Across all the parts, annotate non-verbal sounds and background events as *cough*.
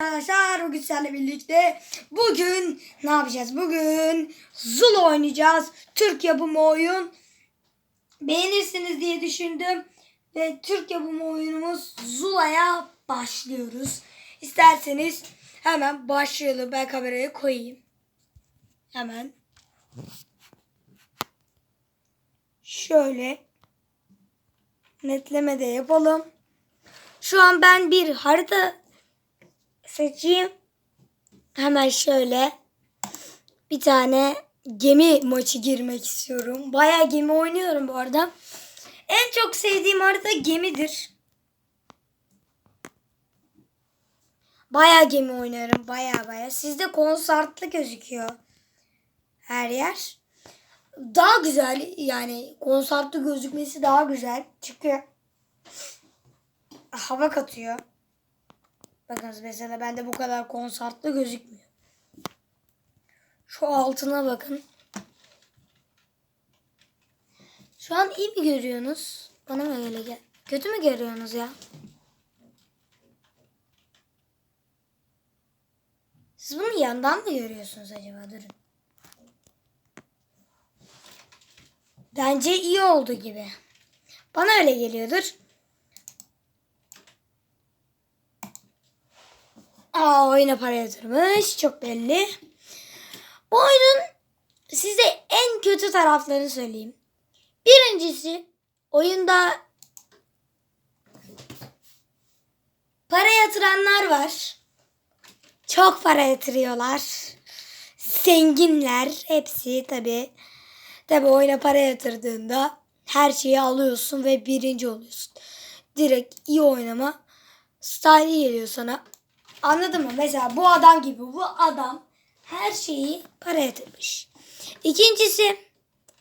Arkadaşlar bugün sizlerle birlikte bugün ne yapacağız? Bugün Zul oynayacağız. Türk yapımı oyun. Beğenirsiniz diye düşündüm. Ve Türk yapımı oyunumuz Zula'ya başlıyoruz. İsterseniz hemen başlayalım. Ben kamerayı koyayım. Hemen. Şöyle netleme de yapalım. Şu an ben bir harita seçeyim. Hemen şöyle bir tane gemi maçı girmek istiyorum. Bayağı gemi oynuyorum bu arada. En çok sevdiğim harita gemidir. Bayağı gemi oynarım. Bayağı bayağı. Sizde konsertli gözüküyor. Her yer. Daha güzel yani konsertli gözükmesi daha güzel. Çünkü hava katıyor. Bakınız mesela bende bu kadar konsertli gözükmüyor. Şu altına bakın. Şu an iyi mi görüyorsunuz? Bana mı öyle gel? Kötü mü görüyorsunuz ya? Siz bunu yandan mı görüyorsunuz acaba? Durun. Bence iyi oldu gibi. Bana öyle geliyordur. Aa oyuna para yatırmış. Çok belli. Bu oyunun size en kötü taraflarını söyleyeyim. Birincisi oyunda para yatıranlar var. Çok para yatırıyorlar. Zenginler hepsi tabi. Tabi oyuna para yatırdığında her şeyi alıyorsun ve birinci oluyorsun. Direkt iyi oynama style geliyor sana. Anladın mı? Mesela bu adam gibi bu adam her şeyi para yatırmış. İkincisi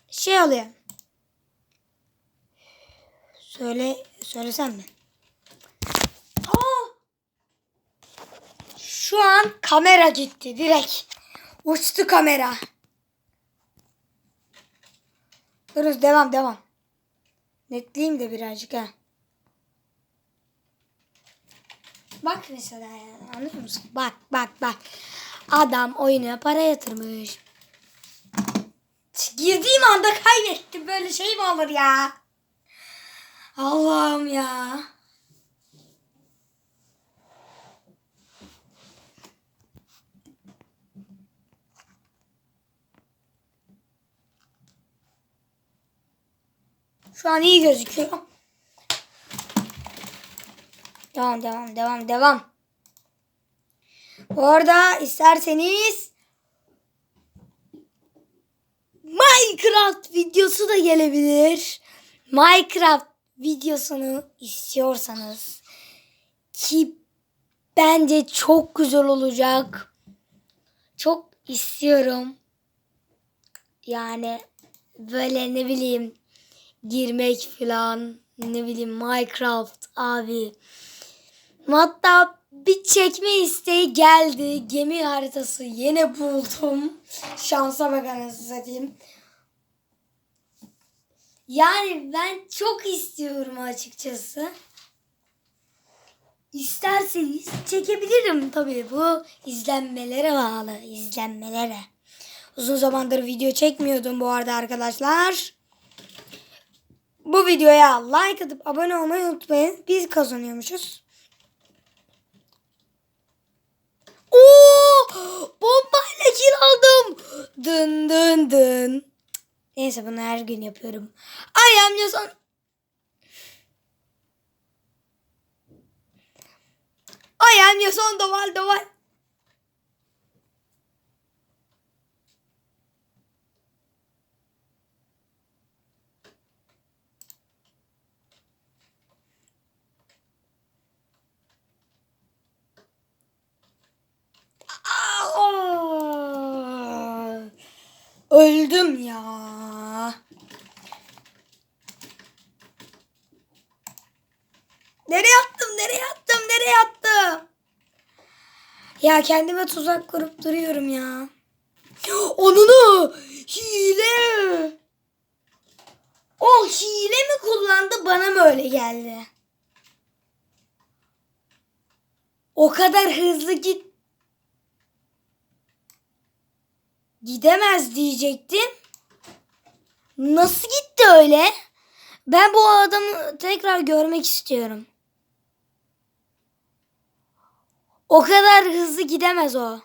şey oluyor. Söyle söylesem mi? Aa! Şu an kamera gitti direkt. Uçtu kamera. Durun devam devam. Netleyeyim de birazcık ha. Bak mesela ya anlıyor musun? Bak bak bak. Adam oyuna para yatırmış. Girdiğim anda kaybettim. Böyle şey mi olur ya? Allah'ım ya. Şu an iyi gözüküyor. Devam devam devam devam. Bu arada isterseniz Minecraft videosu da gelebilir. Minecraft videosunu istiyorsanız ki bence çok güzel olacak. Çok istiyorum. Yani böyle ne bileyim girmek falan ne bileyim Minecraft abi. Hatta bir çekme isteği geldi. Gemi haritası yine buldum. *laughs* Şansa bak anasını satayım. Yani ben çok istiyorum açıkçası. İsterseniz çekebilirim tabii. Bu izlenmelere bağlı. izlenmelere. Uzun zamandır video çekmiyordum bu arada arkadaşlar. Bu videoya like atıp abone olmayı unutmayın. Biz kazanıyormuşuz. Oo! Bombayla kill aldım. Dın dın dın. Neyse bunu her gün yapıyorum. I am your son. I am your son doval doval. Aa! Öldüm ya. Nereye attım? Nereye attım? Nereye attım? Ya kendime tuzak kurup duruyorum ya. Onunu hile. O hile mi kullandı bana mı öyle geldi? O kadar hızlı git gidemez diyecektim. Nasıl gitti öyle? Ben bu adamı tekrar görmek istiyorum. O kadar hızlı gidemez o.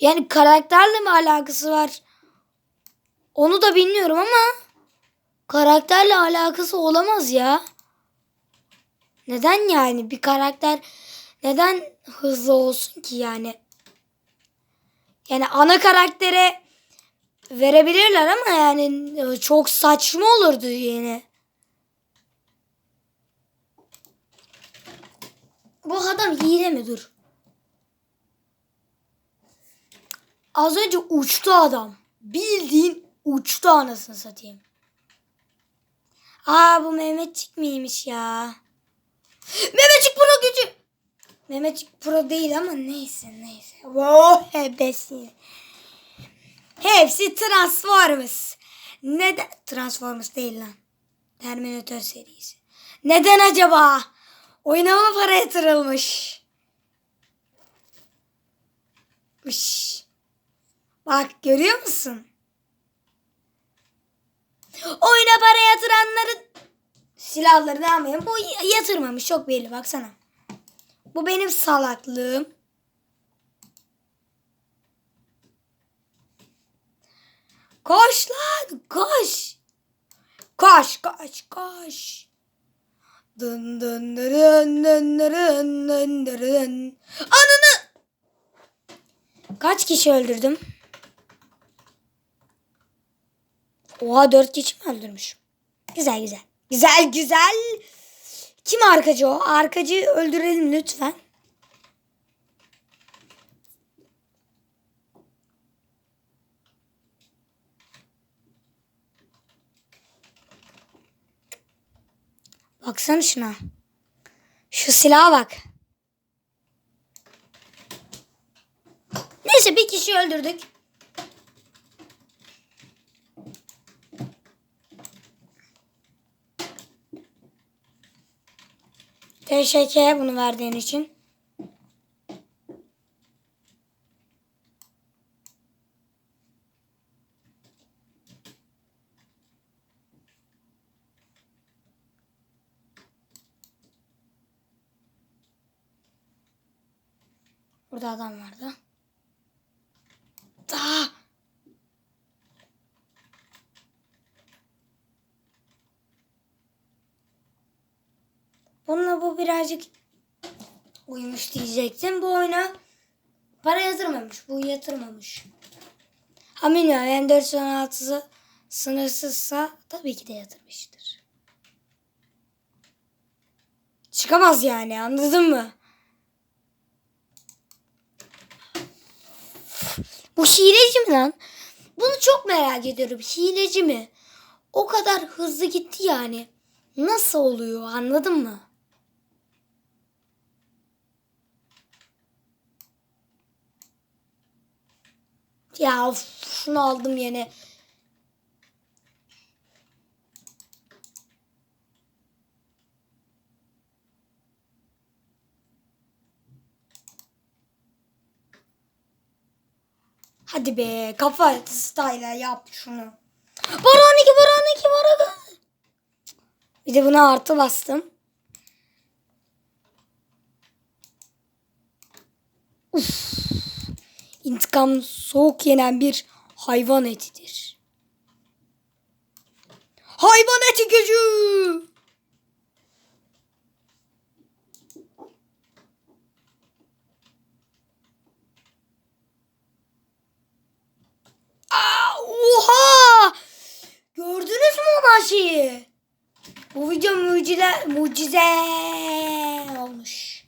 Yani karakterle mi alakası var? Onu da bilmiyorum ama karakterle alakası olamaz ya. Neden yani bir karakter neden hızlı olsun ki yani? Yani ana karaktere verebilirler ama yani çok saçma olurdu yine. Bu adam hile mi dur? Az önce uçtu adam. Bildiğin uçtu anasını satayım. Aa bu Mehmetçik miymiş ya? Mehmetçik Pro gücü. Mehmetçik Pro değil ama neyse neyse. Oh *laughs* hebesi. Hepsi Transformers. Neden? Transformers değil lan. Terminator serisi. Neden acaba? Oyuna mı para yatırılmış? Mış. Bak görüyor musun? Oyuna para yatıranların silahlarını almayın. Bu yatırmamış çok belli baksana. Bu benim salaklığım. Koş lan koş. Koş koş koş. Dın dın dın dın dın dın dın. Ananı. Kaç kişi öldürdüm? Oha dört kişi mi öldürmüş? Güzel güzel. Güzel güzel. Kim arkacı o? Arkacıyı öldürelim lütfen. Baksana şuna. Şu silaha bak. Neyse bir kişi öldürdük. Teşekkür bunu verdiğin için. Burada adam vardı. Daha. Bununla bu birazcık uyumuş diyecektim. Bu oyuna para yatırmamış. Bu yatırmamış. Ha bilmiyorum. Yani 416'sı sınırsızsa tabii ki de yatırmıştır. Çıkamaz yani anladın mı? Bu hileci mi lan? Bunu çok merak ediyorum. Hileci mi? O kadar hızlı gitti yani. Nasıl oluyor anladın mı? Ya of, şunu aldım yine. Hadi be kafa style yap şunu. Baran 2 Baran 2 Baran. Bir de buna artı bastım. Uf. İntikam soğuk yenen bir hayvan etidir. Hayvan eti gücü. Aa, oha! Gördünüz mü o şeyi? Bu video mucize, mucize olmuş.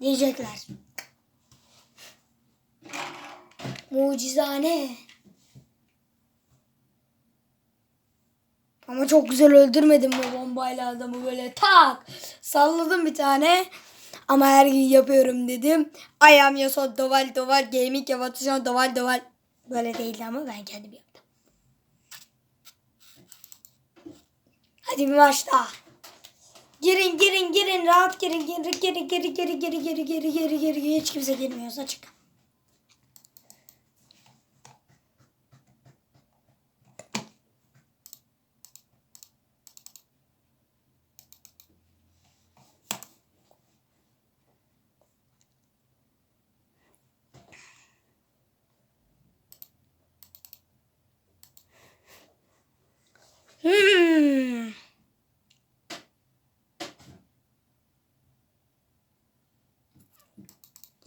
Diyecekler. Mucizane. Ama çok güzel öldürmedim bu bombayla adamı böyle tak. Salladım bir tane. Ama her gün yapıyorum dedim. I am Yaso Doval Doval Gaming Yavatuşan Doval Doval. Böyle değildi ama ben kendim yaptım. Hadi bir maç daha. Girin girin girin rahat girin geri geri geri geri geri geri geri geri hiç kimse girmiyor açık. Hmm.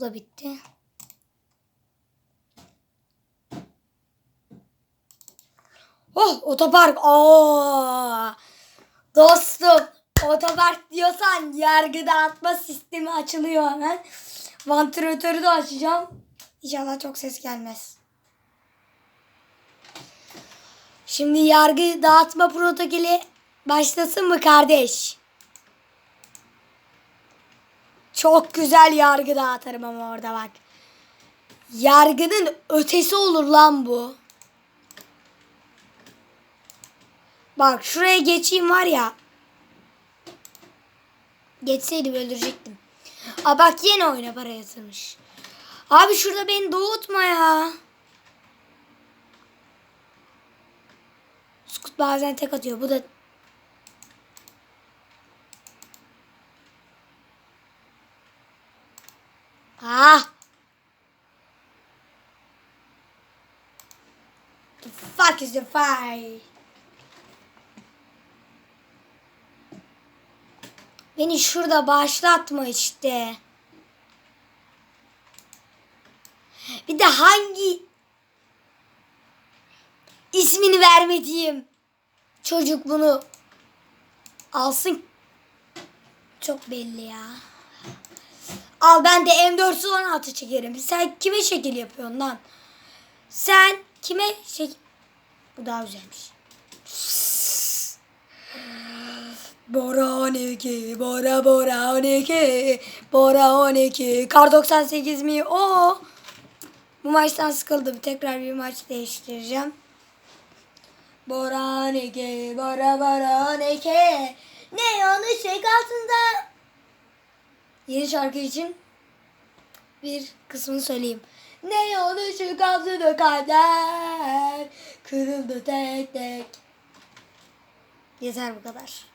Da bitti. Oh otopark. Oo. Dostum otopark diyorsan yargı dağıtma sistemi açılıyor hemen. Vantilatörü de açacağım. İnşallah çok ses gelmez. Şimdi yargı dağıtma protokolü başlasın mı kardeş? Çok güzel yargı dağıtırım ama orada bak. Yargının ötesi olur lan bu. Bak şuraya geçeyim var ya. Geçseydim öldürecektim. Aa bak yine oyuna para yatırmış. Abi şurada beni doğutma ya. Skut bazen tek atıyor. Bu da Ah. The fuck is the fight? Beni şurada başlatma işte. Bir de hangi ismini vermediğim çocuk bunu alsın. Çok belli ya. Al ben de M416 çekerim. Sen kime şekil yapıyorsun lan? Sen kime şekil... Bu daha güzelmiş. Bora 12, Bora Bora 12, Bora 12, Kar 98 mi? O. Bu maçtan sıkıldım. Tekrar bir maç değiştireceğim. Bora 12, Bora Bora 12. Ne yanlış şey altında. Yeni şarkı için bir kısmını söyleyeyim. Ne yanlış altında kalpler kırıldı tek tek. Yeter bu kadar.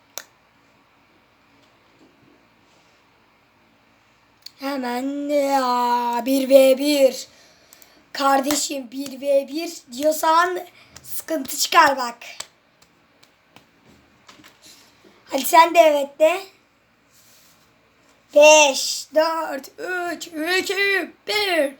Hemen ya 1v1. Kardeşim 1v1 diyorsan sıkıntı çıkar bak. Hadi sen de evet de. 5, 4, 3, 2, 1.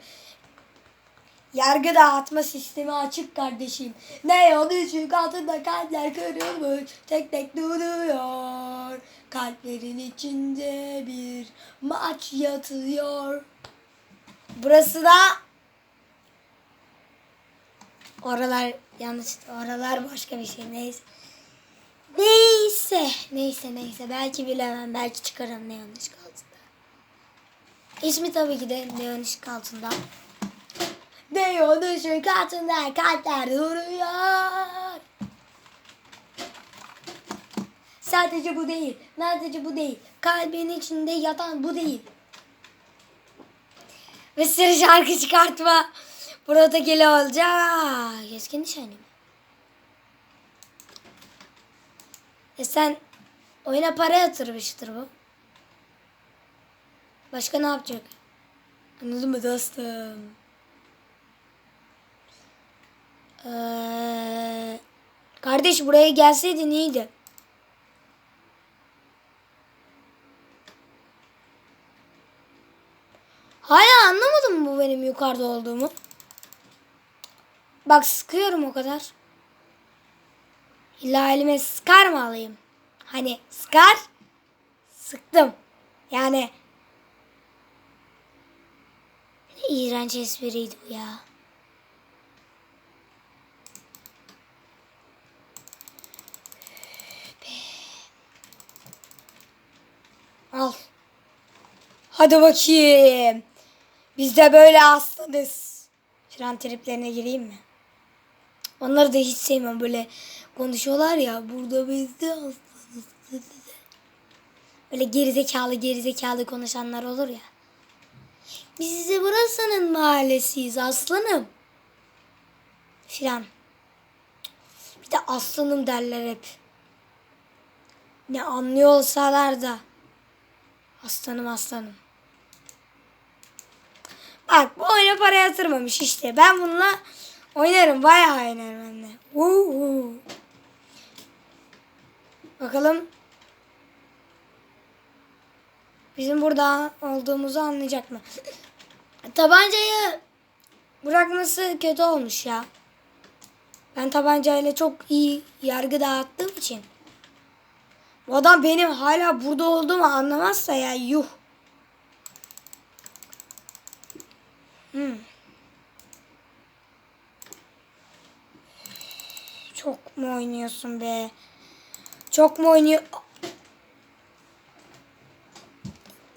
Yargı dağıtma sistemi açık kardeşim. Ne yanlışlık altında kalpler kırılmış. Tek tek duruyor. Kalplerin içinde bir maç yatıyor. Burası da oralar yanlış oralar başka bir şey neyse. Neyse neyse neyse belki bilemem belki çıkarım ne yanlış. İsmi tabii ki de Neon Işık altında. Neon ışık altında kalpler duruyor. Sadece bu değil. Sadece bu değil. Kalbin içinde yatan bu değil. Ve sırf şarkı çıkartma. Burada gele olacak. Keskin nişanı mı? E sen oyuna para yatırmıştır bu. Başka ne yapacak? Anladın mı dostum? Ee, kardeş buraya gelseydin iyiydi. Hala anlamadın mı bu benim yukarıda olduğumu? Bak sıkıyorum o kadar. İlla elime sıkar mı alayım? Hani sıkar, sıktım. Yani ne iğrenç espriydi bu ya. Al. Hadi bakayım. Biz de böyle aslanız. Fren triplerine gireyim mi? Onları da hiç sevmem böyle konuşuyorlar ya. Burada biz de aslanız. Böyle gerizekalı gerizekalı konuşanlar olur ya. Biz size burasının mahallesiyiz aslanım. Filan. Bir de aslanım derler hep. Ne anlıyor olsalar da. Aslanım aslanım. Bak bu oyuna para yatırmamış işte. Ben bununla oynarım. Bayağı oynarım hem de. Bakalım. Bizim burada olduğumuzu anlayacak mı? Tabancayı bırakması kötü olmuş ya. Ben tabancayla çok iyi yargı dağıttığım için. Bu adam benim hala burada olduğumu anlamazsa ya yuh. Hmm. Çok mu oynuyorsun be? Çok mu oynuyor?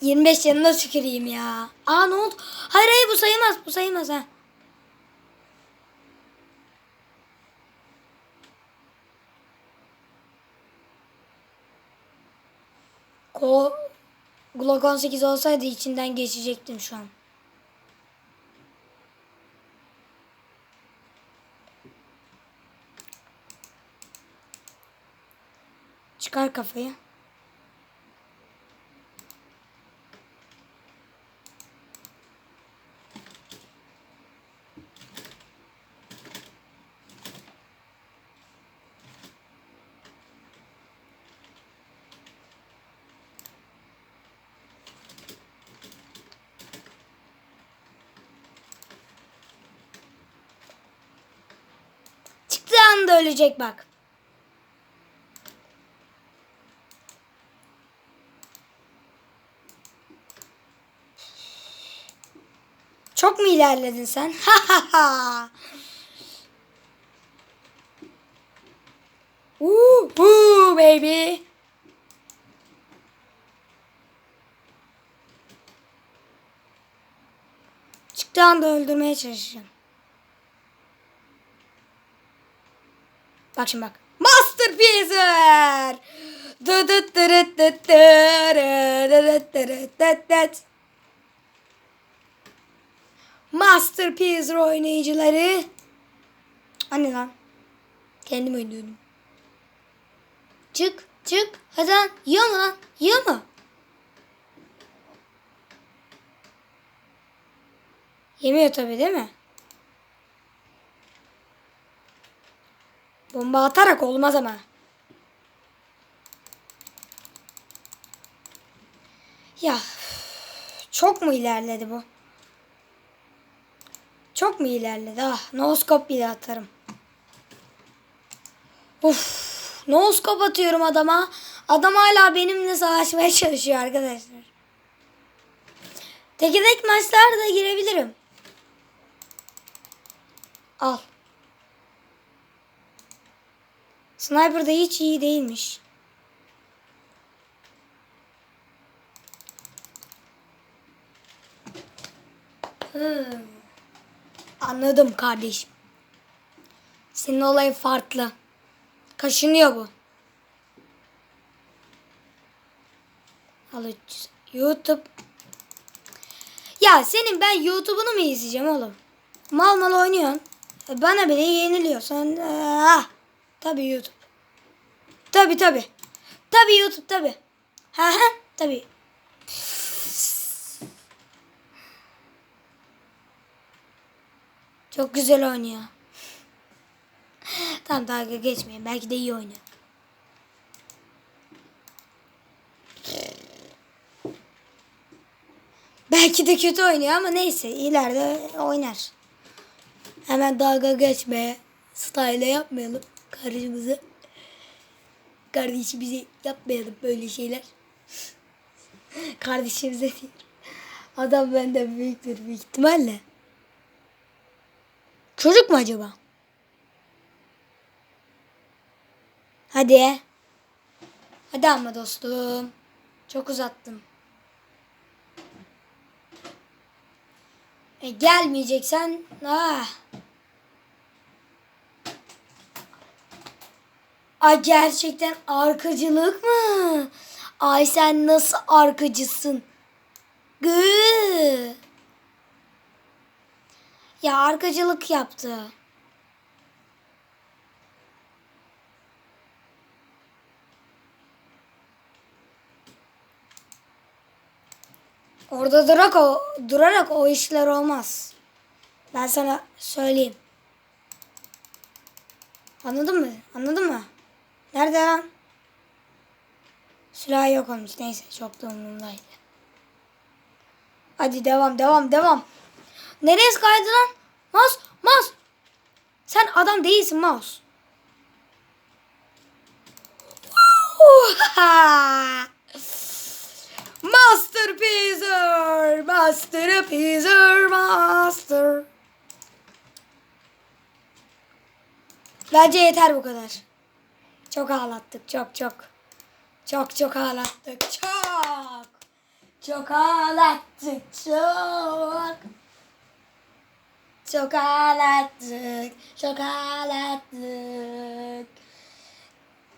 25 yanına tüküreyim ya. Aa ne oldu? Hayır hayır bu sayılmaz. Bu sayılmaz ha. Ko Glock 18 olsaydı içinden geçecektim şu an. Çıkar kafayı. Çıktığı anda ölecek bak. Çok mu ilerledin sen? *laughs* Ha ha. Woo, woo, baby. Çıktığı anda öldürmeye çalışacağım. Bak şimdi bak. Masterpiecer. Masterpiecer oynayıcıları. Anne lan. Kendim oynuyordum. Çık çık. Hadi lan. Yiyor lan? Yiyor mu? Yemiyor tabii değil mi? Bomba atarak olmaz ama. Ya çok mu ilerledi bu? Çok mu ilerledi? Ah, noskop bile atarım. Uf, noskop atıyorum adama. Adam hala benimle savaşmaya çalışıyor arkadaşlar. Teke tek maçlarda da girebilirim. Al. Sniper da hiç iyi değilmiş. Hmm. Anladım kardeşim. Senin olayın farklı. Kaşınıyor bu. Al 300. YouTube. Ya senin ben YouTube'unu mu izleyeceğim oğlum? Mal mal oynuyorsun. E, Bana bile yeniliyorsun. Ah. Tabii YouTube. Tabii tabii. Tabii YouTube tabii. Ha ha tabii. Çok güzel oynuyor. Tamam dalga geçmeyin. Belki de iyi oynuyor. Belki de kötü oynuyor ama neyse ileride oynar. Hemen dalga geçme. Style yapmayalım kardeşimize. Kardeşimize yapmayalım böyle şeyler. *laughs* Kardeşimize değil. Adam benden büyüktür büyük ihtimalle. Çocuk mu acaba? Hadi. Hadi ama dostum. Çok uzattım. E, gelmeyeceksen ah. Ay gerçekten arkacılık mı? Ay sen nasıl arkacısın? Gı. Ya arkacılık yaptı. Orada durarak o, durarak o işler olmaz. Ben sana söyleyeyim. Anladın mı? Anladın mı? Nerede lan? Silah yok olmuş. Neyse çok da umurumdaydı. Hadi devam devam devam. Nereye kaydı lan? Mouse mouse. Sen adam değilsin mouse. *laughs* Master Peaser, Master Peaser, Master. Bence yeter bu kadar. Çok ağlattık, çok çok. Çok çok ağlattık, çok. Çok ağlattık, çok. Çok ağlattık, çok ağlattık.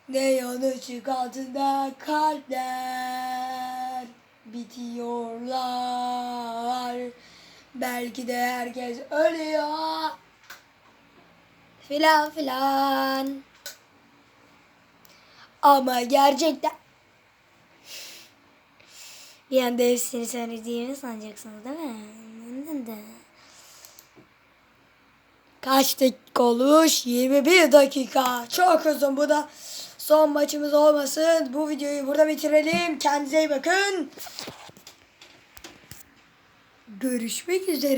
Ne yanıcık altında kalpler bitiyorlar. Belki de herkes ölüyor. Filan filan. Ama gerçekten bir anda hepsini söylediğimi sanacaksınız değil mi? Kaç dakika olmuş? 21 dakika. Çok uzun bu da. Son maçımız olmasın. Bu videoyu burada bitirelim. Kendinize iyi bakın. Görüşmek üzere.